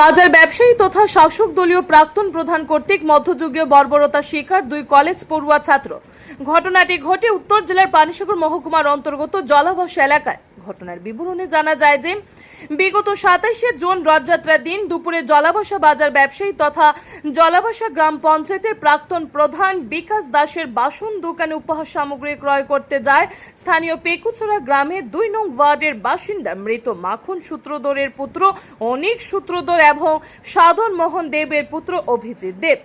বাজার ব্যবসায়ী তথা শাসক দলীয় প্রাক্তন প্রধান কর্তৃক মধ্যযুগীয় বর্বরতা শিকার দুই কলেজ পড়ুয়া ছাত্র। ঘটনাটি ঘটে উত্তর জেলার পানিসাগর মহকুমার অন্তর্গত জলাবস এলাকায়। ঘটনার বিবরণে জানা যায় যে বিগত সাতাইশে জুন রথযাত্রার দিন দুপুরে জলাবাসা বাজার ব্যবসায়ী তথা জলাবাসা গ্রাম পঞ্চায়েতের প্রাক্তন প্রধান বিকাশ দাসের বাসন দোকানে উপহার সামগ্রী ক্রয় করতে যায় স্থানীয় পেকুছড়া গ্রামের দুই নং ওয়ার্ডের বাসিন্দা মৃত মাখন সূত্রধরের পুত্র অনিক সূত্রধর এবং সাধন মোহন দেবের পুত্র অভিজিৎ দেব।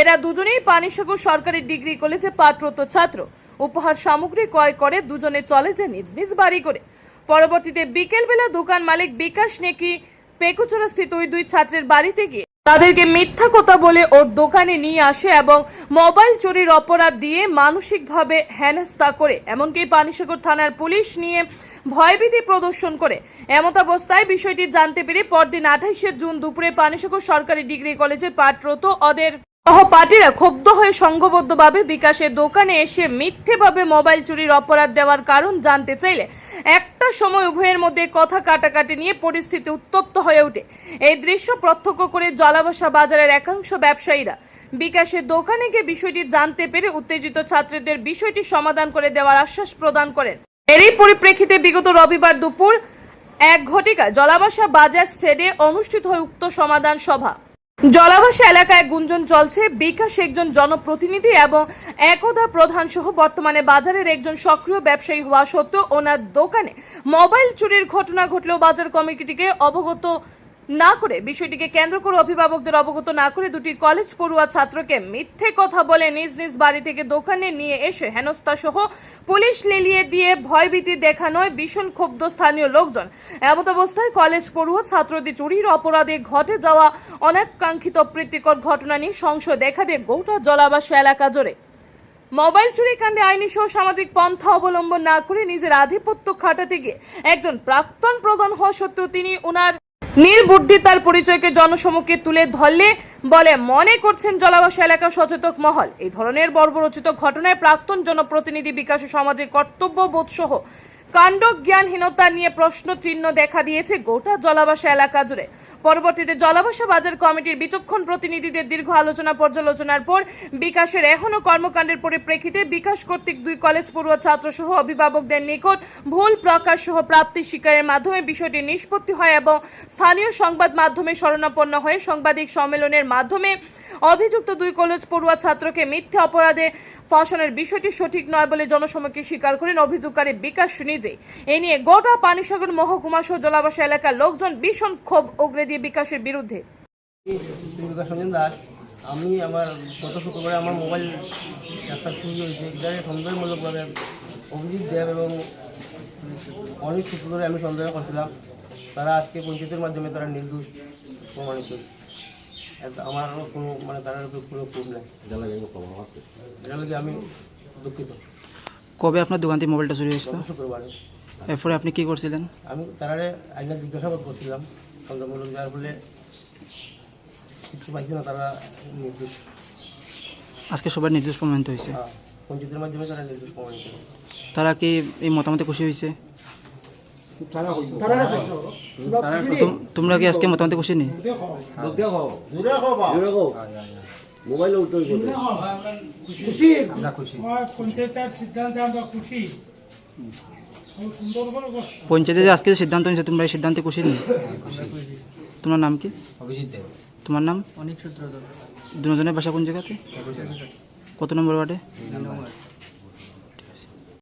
এরা দুজনেই পানিসাগর সরকারি ডিগ্রি কলেজে পাঠরত ছাত্র। উপহার সামগ্রী ক্রয় করে দুজনে চলে যায় নিজ নিজ বাড়ি করে। পরবর্তীতে বিকেলবেলা দোকান মালিক বিকাশ নেকি পেকুচড়া স্থিত ওই দুই ছাত্রের বাড়িতে গিয়ে তাদেরকে মিথ্যা কথা বলে ওর দোকানে নিয়ে আসে এবং মোবাইল চুরির অপরাধ দিয়ে মানসিকভাবে হেনস্থা করে। এমনকি পানিসাগর থানার পুলিশ নিয়ে ভয়ভীতি প্রদর্শন করে। এমতাবস্থায় বিষয়টি জানতে পেরে পরদিন আঠাইশে জুন দুপুরে পানিসাগর সরকারি ডিগ্রি কলেজে পাঠরত ওদের সহপাঠীরা ক্ষুব্ধ হয়ে সংঘবদ্ধভাবে বিকাশের দোকানে এসে মিথ্যেভাবে মোবাইল চুরির অপরাধ দেওয়ার কারণ জানতে চাইলে একটা সময় উভয়ের মধ্যে কথা কাটাকাটি নিয়ে পরিস্থিতি উত্তপ্ত হয়ে ওঠে। এই দৃশ্য প্রত্যক্ষ করে জলাবাসা বাজারের একাংশ ব্যবসায়ীরা বিকাশের দোকানে গিয়ে বিষয়টি জানতে পেরে উত্তেজিত ছাত্রীদের বিষয়টি সমাধান করে দেওয়ার আশ্বাস প্রদান করেন। এরই পরিপ্রেক্ষিতে বিগত রবিবার দুপুর এক ঘটিকায় জলাবাসা বাজার স্টেডে অনুষ্ঠিত হয় উক্ত সমাধান সভা। জলাবাসা এলাকায় গুঞ্জন চলছে। বিকাশ একজন জনপ্রতিনিধি এবং একদা প্রধান সহ বর্তমানে বাজারের একজন সক্রিয় ব্যবসায়ী হওয়া সত্ত্বেও ওনার দোকানে মোবাইল চুরির ঘটনা ঘটলেও বাজার কমিটিকে অবগত না করে বিষয়টিকে কেন্দ্র করে অভিভাবকদের অবগত না করে দুটি কলেজ পড়ুয়া ছাত্রকে মিথ্যে কথা বলে নিজ নিজ বাড়ি থেকে দোকানে নিয়ে এসে হেনস্থা সহ পুলিশ লেলিয়ে দিয়ে ভয়ভীতি দেখানোয় ভীষণ ক্ষুব্ধ স্থানীয় লোকজন। এমত অবস্থায় কলেজ পড়ুয়া ছাত্রদের চুরির অপরাধে ঘটে যাওয়া অনাকাঙ্ক্ষিত প্রীতিকর ঘটনা নিয়ে সংশয় দেখা দিয়ে গোটা জলাবাস এলাকা জোরে মোবাইল চুরি কাণ্ডে আইনি সহ সামাজিক পন্থা অবলম্বন না করে নিজের আধিপত্য খাটাতে গিয়ে একজন প্রাক্তন প্রধান হওয়া সত্ত্বেও তিনি ওনার নির্বুদ্ধিতার পরিচয়কে জনসমক্ষে তুলে ধরলে বলে মনে করছেন জলাবাস এলাকা সচেতক মহল। এই ধরনের বর্বরচিত ঘটনায় প্রাক্তন জনপ্রতিনিধি বিকাশ সমাজে কর্তব্যবোধ সহ কাণ্ড জ্ঞানহীনতা নিয়ে প্রশ্ন চিহ্ন দেখা দিয়েছে গোটা জলাবাসা এলাকা জুড়ে। পরবর্তীতে জলাবাসা বাজার কমিটির বিচক্ষণ প্রতিনিধিদের দীর্ঘ আলোচনা, পর্যালোচনার পর বিকাশের এখনও কর্মকাণ্ডের পরিপ্রেক্ষিতে বিকাশ কর্তৃক দুই কলেজ পড়ুয়া ছাত্র সহ অভিভাবকদের নিকট ভুল প্রকাশ সহ প্রাপ্তি স্বীকারের মাধ্যমে বিষয়টি নিষ্পত্তি হয় এবং স্থানীয় সংবাদ মাধ্যমে শরণাপন্ন হয়ে সাংবাদিক সম্মেলনের মাধ্যমে অভিযুক্ত দুই কলেজ পড়ুয়া ছাত্রকে মিথ্যে অপরাধে ফাঁসানোর বিষয়টি সঠিক নয় বলে জনসমক্ষে স্বীকার করেন অভিযোগকারী বিকাশ নিজে এ নিয়ে গোটা পানিসাগর মহকুমা সহ জলাবাসা এলাকার লোকজন ভীষণ ক্ষোভ উগরে দিয়ে বিকাশের বিরুদ্ধে। দাস আমি আমার গত শুক্রবারে আমার মোবাইল একটা চুরি হয়েছে এটাকে সন্দেহমূলকভাবে অভিজিৎ দেব এবং অনেক সূত্র ধরে আমি সন্দেহ করছিলাম। তারা আজকে পঞ্চায়েতের মাধ্যমে তারা নির্দোষ প্রমাণিত আমার কোনো মানে তারা কোনো প্রুফ নেই। এটা লাগে আমি দুঃখিত। কবে আপনার দোকান থেকে মোবাইলটা চুরি হয়েছিল? শুক্রবারে এরপরে আপনি কি করছিলেন? আমি তারারে আইনা জিজ্ঞাসাবাদ করছিলাম। সন্দেহমূলক যার ফলে কিছু পাইছে না তারা নির্দোষ। আজকে সবার নির্দেশ প্রমাণিত হয়েছে। হ্যাঁ, পঞ্চায়েতের মাধ্যমে তারা নির্দোষ প্রমাণিত তারা কি এই মতামতে খুশি হয়েছে? তোম- তোমরা কি আজকে মতামতে খুশি নেই? আমার পঞ্চায়েতের খুশি আমরা খুশি। খুব সুন্দর করে খুশি পঞ্চায়েতে আজকে যে সিদ্ধান্ত নিয়েছে তোমরা এই সিদ্ধান্তে খুশি নেই তোমার নাম কি? অভিজিৎ দেব। তোমার নাম? অনেক সূত্র দুজনের বাসা কোন জায়গাতে? কত নম্বর ওয়ার্ডে?